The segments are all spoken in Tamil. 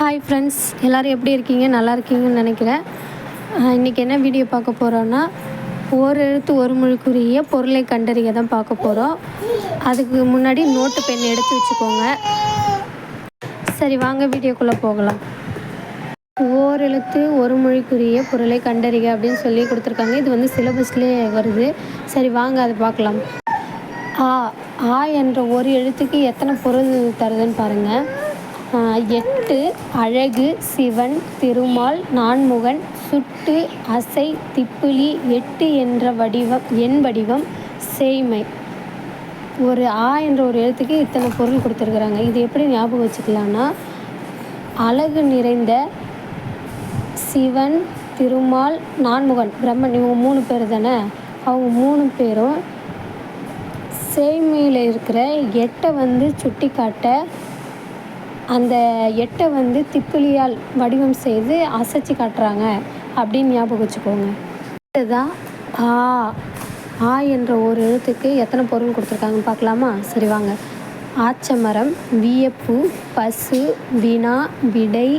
ஹாய் ஃப்ரெண்ட்ஸ் எல்லோரும் எப்படி இருக்கீங்க? நல்லா இருக்கீங்கன்னு நினைக்கிறேன். இன்றைக்கி என்ன வீடியோ பார்க்க போகிறோன்னா ஓர் எழுத்து ஒரு மொழிக்குரிய பொருளை கண்டறிய தான் பார்க்க போகிறோம் அதுக்கு முன்னாடி நோட்டு பெண் எடுத்து வச்சுக்கோங்க. சரி வாங்க வீடியோக்குள்ளே போகலாம். ஓர் எழுத்து ஒரு மொழிக்குரிய பொருளை கண்டறிக அப்படின்னு சொல்லி கொடுத்துருக்காங்க. இது வந்து சிலபஸ்லேயே வருது. சரி வாங்க அதை பார்க்கலாம். ஆ ஆ என்ற ஒரு எழுத்துக்கு எத்தனை பொருள் தருதுன்னு பாருங்கள் எட்டு அழகு சிவன் திருமால் நான்முகன் சுட்டு அசை திப்பிலி எட்டு என்ற வடிவம் எண் வடிவம் சேய்மை. ஒரு ஆ என்ற ஒரு எழுத்துக்கு இத்தனை பொருள் கொடுத்துருக்குறாங்க. இது எப்படி ஞாபகம் வச்சுக்கலான்னா அழகு நிறைந்த சிவன் திருமால் நான்முகன். பிரம்மன் இவங்க மூணு பேர் தானே? அவங்க மூணு பேரும் சேய்மையில் இருக்கிற எட்டை வந்து சுட்டி காட்ட அந்த எட்டை வந்து திப்பிலியால் வடிவம் செய்து அசைச்சு காட்டுறாங்க அப்படின்னு ஞாபகம் வச்சுக்கோங்க. இதுதான் ஆ ஆ என்ற ஒரு எழுத்துக்கு எத்தனை பொருள் கொடுத்துருக்காங்கன்னு பார்க்கலாமா? சரி வாங்க. ஆச்சமரம் வியப்பு பசு வினா விடை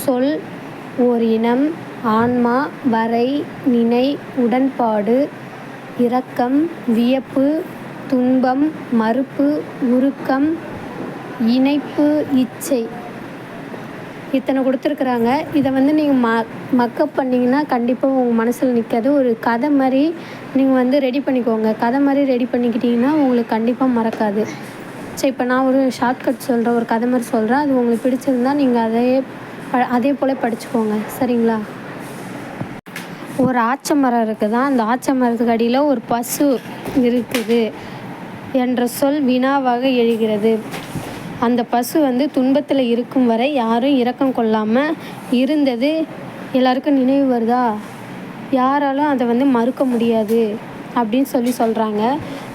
சொல் ஓர் இனம் ஆன்மா வரை நினை உடன்பாடு இரக்கம் வியப்பு துன்பம் மறுப்பு உருக்கம் இணைப்பு இச்சை. இத்தனை கொடுத்துருக்குறாங்க. இதை வந்து நீங்கள் ம மக்கப் பண்ணிங்கன்னா கண்டிப்பாக உங்கள் மனசில் நிற்காது ஒரு கதை மாதிரி நீங்கள் வந்து ரெடி பண்ணிக்கோங்க. கதை மாதிரி ரெடி பண்ணிக்கிட்டிங்கன்னா உங்களுக்கு கண்டிப்பாக மறக்காது. சரி இப்போ நான் ஒரு ஷார்ட்கட் சொல்கிறேன் ஒரு கதை மாதிரி சொல்கிறேன் அது உங்களுக்கு பிடிச்சிருந்தா நீங்கள் அதே ப- அதே போல் படிச்சுக்கோங்க. சரிங்களா? ஒரு ஆச்ச மரம் இருக்குதா? அந்த ஆச்ச மரத்துக்கு அடியில் ஒரு பசு இருக்குது என்ற சொல் வினாவாக எழுகிறது. அந்த பசு வந்து துன்பத்தில் இருக்கும் வரை யாரும் இரக்கம் கொள்ளாமல் இருந்தது. எல்லாருக்கும் நினைவு வருதா? யாராலும் அதை வந்து மறுக்க முடியாது அப்படின்னு சொல்லி சொல்கிறாங்க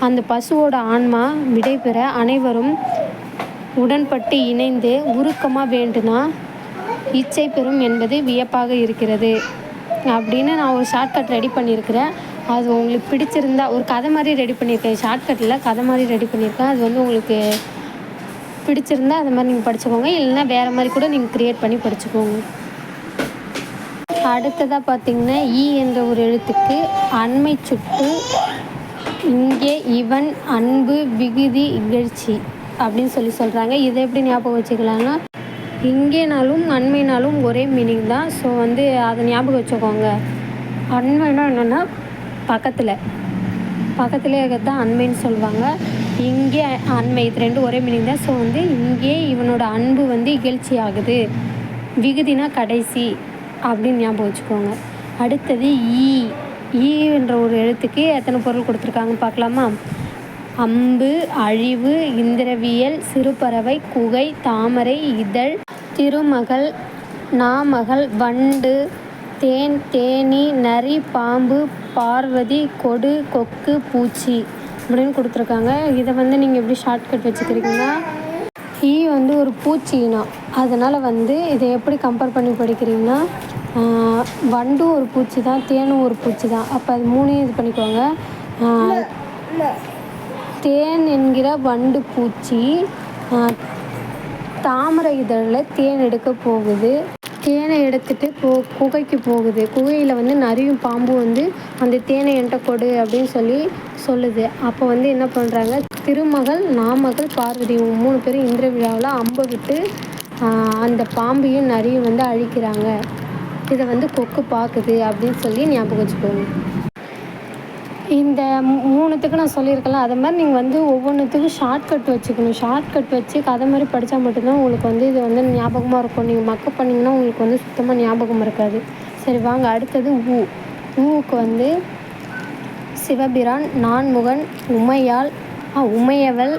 அந்த பசுவோட ஆன்மா விடைபெற அனைவரும் உடன்பட்டு இணைந்து உருக்கமாக வேண்டுனா இச்சை பெறும் என்பது வியப்பாக இருக்கிறது. அப்படின்னு நான் ஒரு ஷார்ட்கட் ரெடி பண்ணியிருக்கிறேன். அது உங்களுக்கு பிடிச்சிருந்தா ஒரு கதை மாதிரி ரெடி பண்ணியிருக்கேன். ஷார்ட்கட்டில் கதை மாதிரி ரெடி பண்ணியிருக்கேன். அது வந்து உங்களுக்கு பிடிச்சிருந்தா அது மாதிரி நீங்கள் படிச்சுக்கோங்க. இல்லைன்னா வேறு மாதிரி கூட நீங்கள் க்ரியேட் பண்ணி படிச்சுக்கோங்க. அடுத்ததாக பார்த்தீங்கன்னா ஈ e என்ற ஒரு எழுத்துக்கு அண்மை சுட்டு இங்கே இவன் அன்பு விகுதி இகழ்ச்சி அப்படின்னு சொல்லி சொல்கிறாங்க இதை எப்படி ஞாபகம் வச்சுக்கலாம்னா இங்கேனாலும் அண்மைனாலும் ஒரே மீனிங் தான். ஸோ வந்து அதை ஞாபகம் வச்சுக்கோங்க. அண்மைனா என்னென்னா பக்கத்தில். பக்கத்துலேயே இருக்கிறது தான் அண்மைன்னு சொல்லுவாங்க. இங்கே அண்மை இது ரெண்டும் ஒரே மீனிங் தான். ஸோ வந்து இங்கே இவனோட அன்பு வந்து இகழ்ச்சி ஆகுது. விகுதினா கடைசி அப்படின்னு ஞாபகம் வச்சுக்கோங்க. அடுத்தது ஈ. ஈன்ற ஒரு எழுத்துக்கு எத்தனை பொருள் கொடுத்துருக்காங்க பார்க்கலாமா? அம்பு அழிவு இந்திரவியல் சிறுபறவை குகை தாமரை இதழ் திருமகள் நாமகள் வண்டு தேன் தேனி நரி பாம்பு பார்வதி கொடு கொக்கு பூச்சி. அப்படின்னு கொடுத்துருக்காங்க. இதை வந்து நீங்கள் எப்படி ஷார்ட்கட் வச்சுக்கிறீங்கன்னா ஈ வந்து ஒரு பூச்சினா அதனால் வந்து இதை எப்படி கம்பேர் பண்ணி படிக்கிறீங்கன்னா வண்டும் ஒரு பூச்சி தான் தேனும் ஒரு பூச்சி தான். அப்போ அது மூணையும் இது பண்ணிக்கோங்க தேன் என்கிற வண்டு பூச்சி தாமரை இதழில் தேன் எடுக்க போகுது. தேனை எடுத்துட்டு போ குகைக்கு போகுது. குகையில் வந்து நிறையும் பாம்பும் வந்து அந்த தேனை என்கிட்ட கொடு அப்படின்னு சொல்லி சொல்லுது. அப்போ வந்து என்ன பண்ணுறாங்க திருமகள் நாமகள் பார்வதி மூணு பேரும் இந்திர விழாவில் அம்பை விட்டு அந்த பாம்பையும் நிறையும் வந்து அழிக்கிறாங்க. இதை வந்து கொக்கு பார்க்குது அப்படின்னு சொல்லி ஞாபகம் வச்சுக்கோங்க. இந்த மூணுத்துக்கு நான் சொல்லியிருக்கேன்ல அது மாதிரி நீங்கள் வந்து ஒவ்வொன்றுத்துக்கும் ஷார்ட்கட் வச்சுக்கணும். ஷார்ட்கட் வச்சு கதை மாதிரி படித்தா மட்டும்தான் உங்களுக்கு வந்து இது வந்து ஞாபகமாக இருக்கும். நீங்கள் மக்கப் பண்ணிங்கன்னா உங்களுக்கு வந்து சுத்தமாக ஞாபகம் இருக்காது. சரி வாங்க. அடுத்தது ஊ ஊவுக்கு வந்து சிவபிரான் நான்முகன் உமையால் உமையவள்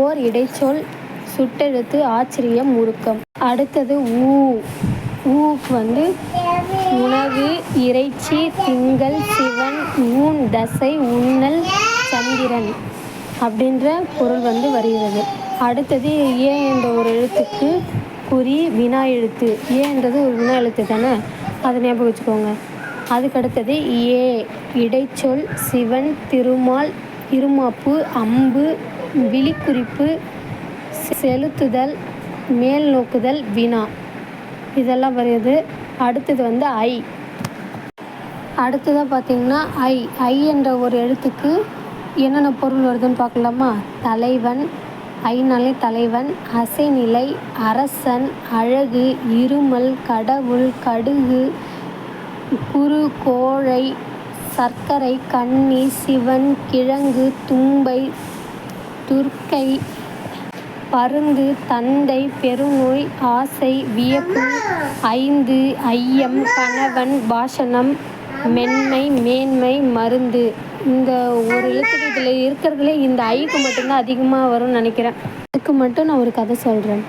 ஓர் இடைச்சொல் சுட்டெழுத்து ஆச்சரியம் உருக்கம் அடுத்தது ஊ ஊவுக்கு வந்து உணவு இறைச்சி திங்கள் சிவன் ஊன் தசை உண்ணல் சந்திரன் அப்படின்ற பொருள் வந்து வருகிறது. அடுத்தது ஏ என்ற ஒரு எழுத்துக்கு குறி வினா எழுத்து. ஏன்றது ஒரு வினா எழுத்து தானே? அதை ஞாபகம் வச்சுக்கோங்க. அதுக்கு அடுத்தது ஏ இடைச்சொல் சிவன் திருமால் இருமாப்பு அம்பு விழிக்குறிப்பு செலுத்துதல் மேல் நோக்குதல் வினா. இதெல்லாம் வருது அடுத்தது வந்து ஐ. அடுத்ததாக பார்த்தீங்கன்னா ஐ. ஐ என்ற ஒரு எழுத்துக்கு என்னென்ன பொருள் வருதுன்னு பார்க்கலாமா? தலைவன் ஐநாளே தலைவன் அசைநிலை அரசன் அழகு இருமல் கடவுள் கடுகு குரு கோழை சர்க்கரை கன்னி சிவன் கிழங்கு தும்பை துர்க்கை பருந்து தந்தை பெருநோய் ஆசை வியப்பு ஐந்து ஐயம் கணவன் பாஷணம் மென்மை மேன்மை மருந்து. இந்த ஒரு எழுத்துக்கு இதில் இருக்கிறதுலே இந்த ஐக்கு மட்டும்தான் அதிகமாக வரும்னு நினைக்கிறேன். இதுக்கு மட்டும் நான் ஒரு கதை சொல்கிறேன்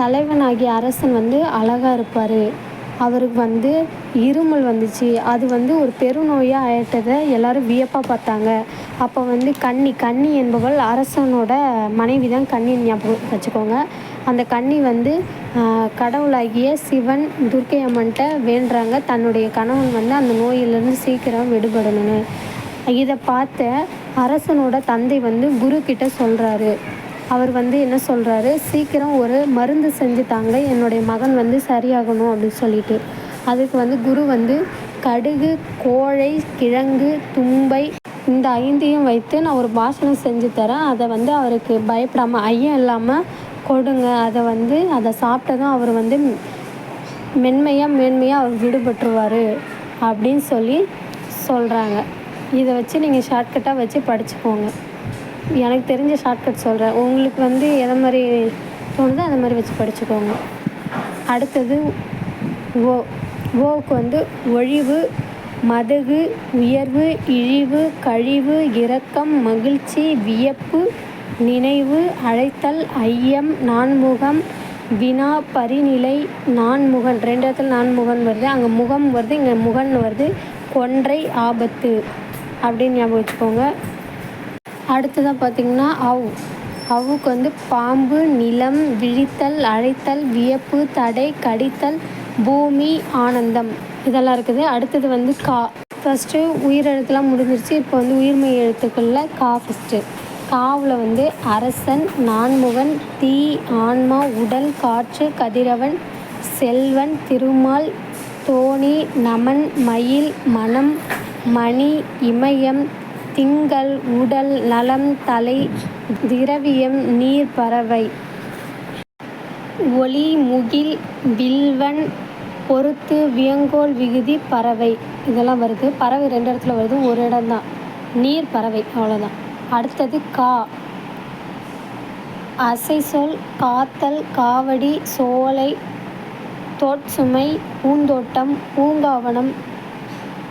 தலைவனாகிய அரசன் வந்து அழகாக இருப்பார். அவருக்கு வந்து இருமல் வந்துச்சு. அது வந்து ஒரு பெருநோயாக ஆயிட்டதை எல்லாரும் வியப்பாக பார்த்தாங்க. அப்போ வந்து கன்னி கன்னி என்பவள் அரசனோட மனைவி தான் கன்னி ஞாபகம் வச்சுக்கோங்க. அந்த கன்னி வந்து கடவுளாகிய சிவன் துர்க்கை அம்மன்கிட்ட வேண்டுறாங்க. தன்னுடைய கணவன் வந்து அந்த நோயிலிருந்து சீக்கிரம் விடுபடணும்னு. இதை பார்த்த அரசனோட தந்தை வந்து குரு கிட்ட சொல்கிறாரு அவர் வந்து என்ன சொல்கிறாரு சீக்கிரம் ஒரு மருந்து செஞ்சு தாங்க என்னுடைய மகன் வந்து சரியாகணும் அப்படின்னு சொல்லிட்டு. அதுக்கு வந்து குரு வந்து கடுகு கோழை கிழங்கு தும்பை இந்த ஐந்தையும் வைத்து நான் ஒரு பாஷணம் செஞ்சு தரேன். அதை வந்து அவருக்கு பயப்படாமல் ஐயம் இல்லாமல் கொடுங்க. அதை வந்து அதை சாப்பிட்டதும் அவர் வந்து மென்மையாக மேன்மையாக அவர் விடுபட்டுருவார் அப்படின்னு சொல்லி சொல்கிறாங்க இதை வச்சு நீங்கள் ஷார்ட்கட்டாக வச்சு படிச்சுக்கோங்க. எனக்கு தெரிஞ்ச ஷார்ட்கட் சொல்கிறேன் உங்களுக்கு வந்து எதை மாதிரி தோணுதோ அந்த மாதிரி வச்சு படிச்சுக்கோங்க. அடுத்தது ஓ ஓவுக்கு வந்து ஒழிவு மதகு உயர்வு இழிவு கழிவு இரக்கம் மகிழ்ச்சி வியப்பு நினைவு அழைத்தல் ஐயம் நான்முகம் வினா பரிநிலை நான்முகன். ரெண்டு இடத்துல நான்முகன் வருது. அங்கே முகம் வருது இங்கே முகன் வருது. கொன்றை ஆபத்து அப்படின்னு ஞாபகம் வச்சுக்கோங்க. அடுத்ததாக பார்த்திங்கன்னா அவ். அவுக்கு வந்து பாம்பு நிலம் விழித்தல் அழைத்தல் வியப்பு தடை கடித்தல் பூமி ஆனந்தம். இதெல்லாம் இருக்குது. அடுத்தது வந்து கா. ஃபஸ்ட்டு உயிரெழுத்துலாம் முடிஞ்சிருச்சு. இப்போ வந்து உயிர்மை எழுத்துக்குள்ள கா ஃபஸ்ட்டு காவில் வந்து அரசன் நான்முகன் தீ ஆன்மா உடல் காற்று கதிரவன் செல்வன் திருமால் தோணி நமன் மயில் மனம் மணி இமயம் திங்கள் உடல் நலம் தலை திரவியம் நீர் பறவை. ஒளி முகில் வில்வன் பொறுத்து வியங்கோல் விகுதி பறவை. இதெல்லாம் வருது. பறவை ரெண்டு இடத்துல வருது. ஒரு இடம்தான். நீர் பறவை. அவ்வளோதான் அடுத்தது கா. அசைசொல் காத்தல் காவடி சோலை தோட்சுமை பூந்தோட்டம் பூங்காவனம்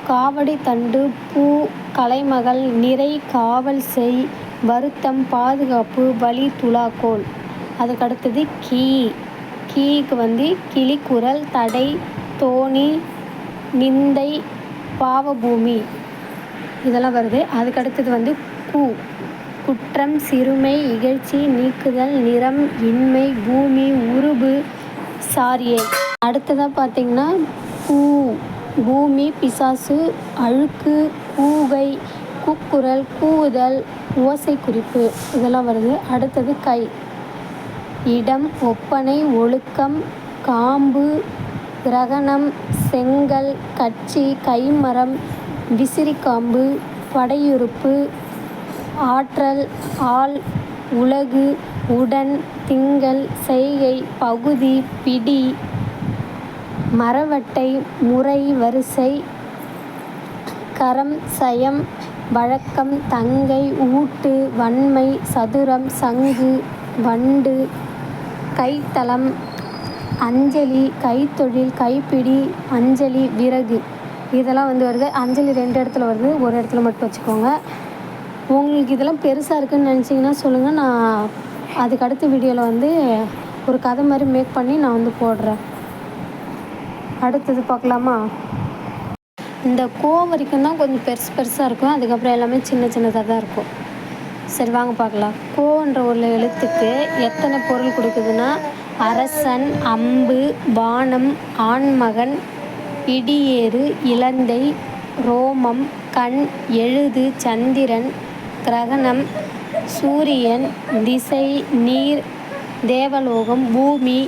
காவடி தண்டு பூ கலைமகள் நிறை காவல் செய் வருத்தம் பாதுகாப்பு வழி துலாக்கோல் அதுக்கடுத்தது கீ. கீக்கு வந்து கிளிக்குரல் தடை தோணி நிந்தை பாவபூமி. இதெல்லாம் வருது. அதுக்கடுத்தது வந்து கு. குற்றம் சிறுமை இகழ்ச்சி நீக்குதல் நிறம் இன்மை பூமி உருபு சாரியை. அடுத்ததாக பார்த்தீங்கன்னா பூ. பூமி பிசாசு அழுக்கு கூகை கூக்குரல் கூவுதல் ஓசை குறிப்பு. இதெல்லாம் வருது. அடுத்தது கை. இடம் ஒப்பனை ஒழுக்கம் காம்பு கிரகணம் செங்கல் கட்சி கைமரம் விசிறிக்காம்பு படையுறுப்பு ஆற்றல் ஆள் உலகு உடன் திங்கள் செய்கை பகுதி பிடி. மரவட்டை முறை வரிசை கரம் சயம் வழக்கம் தங்கை ஊட்டு வன்மை சதுரம் சங்கு வண்டு கைத்தளம் அஞ்சலி கைத்தொழில் கைப்பிடி அஞ்சலி விறகு. இதெல்லாம் வந்து வருது. அஞ்சலி ரெண்டு இடத்துல வருது. ஒரு இடத்துல மட்டும் வச்சுக்கோங்க. உங்களுக்கு இதெல்லாம் பெருசாக இருக்குதுன்னு நினச்சிங்கன்னா சொல்லுங்கள் நான் அதுக்கடுத்த வீடியோவில் வந்து ஒரு கதை மாதிரி மேக் பண்ணி நான் வந்து போடுறேன். அடுத்தது பார்க்கலாமா? இந்த கோ வரைக்கும் தான் கொஞ்சம் பெருசு பெருசாக இருக்கும். அதுக்கப்புறம் எல்லாமே சின்ன சின்னதாக தான் இருக்கும். சரி வாங்க பார்க்கலாம். கோன்ற ஒரு எழுத்துக்கு எத்தனை பொருள் கொடுக்குதுன்னா அரசன் அம்பு வானம் ஆண்மகன் இடியேறு இலந்தை ரோமம் கண் எழுது சந்திரன் கிரகணம் சூரியன் திசை நீர் தேவலோகம் பூமி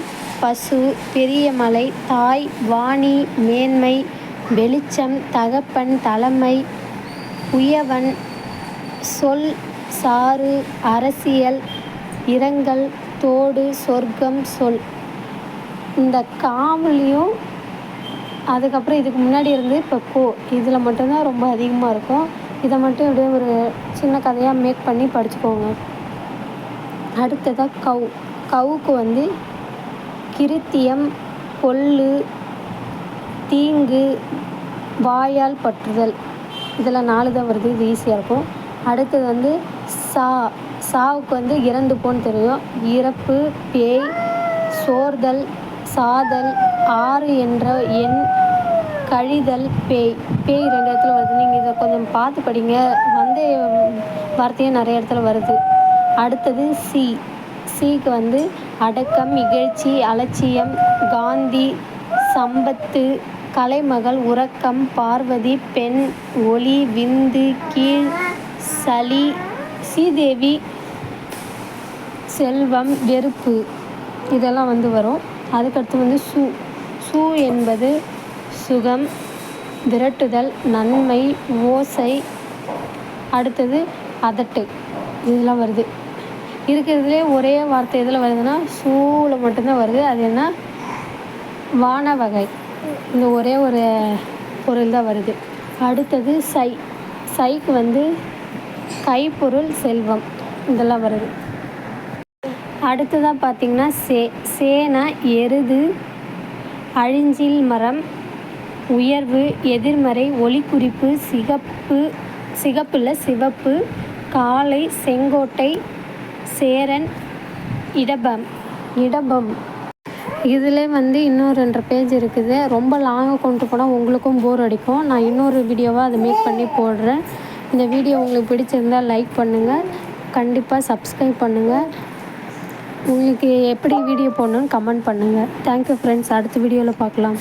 பசு பெரிய மலை தாய் வாணி மேன்மை வெளிச்சம் தகப்பன் தலைமை உயவன் சொல் சாறு அரசியல் இரங்கல் தோடு சொர்க்கம் சொல். இந்த காவுலேயும் அதுக்கப்புறம் இதுக்கு முன்னாடி இருந்து இப்போ கோ. இதில் மட்டும்தான் ரொம்ப அதிகமாக இருக்கும். இதை மட்டும் அப்படியே ஒரு சின்ன கதையாக மேக் பண்ணி படிச்சுக்கோங்க. அடுத்ததாக கவு கவுக்கு வந்து கிருத்தியம் கொள்ளு தீங்கு வாயால் பற்றுதல். இதில் நாலு தான் வருது. இது ஈஸியாக இருக்கும். அடுத்தது வந்து சா சாவுக்கு வந்து இறந்து போன்னு தெரியும். இறப்பு பேய் சோர்தல் சாதல் ஆறு என்ற எண் கழிதல் பேய். பேய் ரெண்டு இடத்துல வருது. நீங்கள் இதை கொஞ்சம் பார்த்து படிங்க. வந்து வார்த்தையும் நிறைய இடத்துல வருது. அடுத்தது சி. சிக்கு வந்து அடக்கம் இகழ்ச்சி அலட்சியம் காந்தி சம்பத்து கலைமகள் உறக்கம் பார்வதி பெண் ஒளி விந்து கீழ் சளி ஸ்ரீதேவி செல்வம் வெறுப்பு. இதெல்லாம் வந்து வரும். அதுக்கடுத்து வந்து சு சு என்பது சுகம் விரட்டுதல் நன்மை ஓசை. அடுத்தது அதட்டு. இதெல்லாம் வருது. இருக்கிறதுலே ஒரே வார்த்தை எதில் வருதுன்னா சூளை மட்டும்தான் வருது. அது என்ன? வான வகை. இந்த ஒரே ஒரு பொருள் தான் வருது. அடுத்தது சை. சைக்கு வந்து கைப்பொருள் செல்வம். இதெல்லாம் வருது. அடுத்ததாக பார்த்திங்கன்னா சே. சேனா எருது அழிஞ்சில் மரம் உயர்வு எதிர்மறை ஒளிக்குறிப்பு சிகப்பு சிகப்பில் சிவப்பு காளை செங்கோட்டை சேரன் இடபம். இடபம். இதில் வந்து இன்னும் ரெண்டு பேஜ் இருக்குது. ரொம்ப லாங்காக கொண்டு போனால் உங்களுக்கும் போர் அடிக்கும். நான் இன்னொரு வீடியோவாக அதை மேக் பண்ணி போடுறேன். இந்த வீடியோ உங்களுக்கு பிடிச்சிருந்தால் லைக் பண்ணுங்கள் கண்டிப்பாக சப்ஸ்கிரைப் பண்ணுங்கள் உங்களுக்கு எப்படி வீடியோ போடணுன்னு கமெண்ட் பண்ணுங்கள் தேங்க்யூ ஃப்ரெண்ட்ஸ் அடுத்த வீடியோவில் பார்க்கலாம்.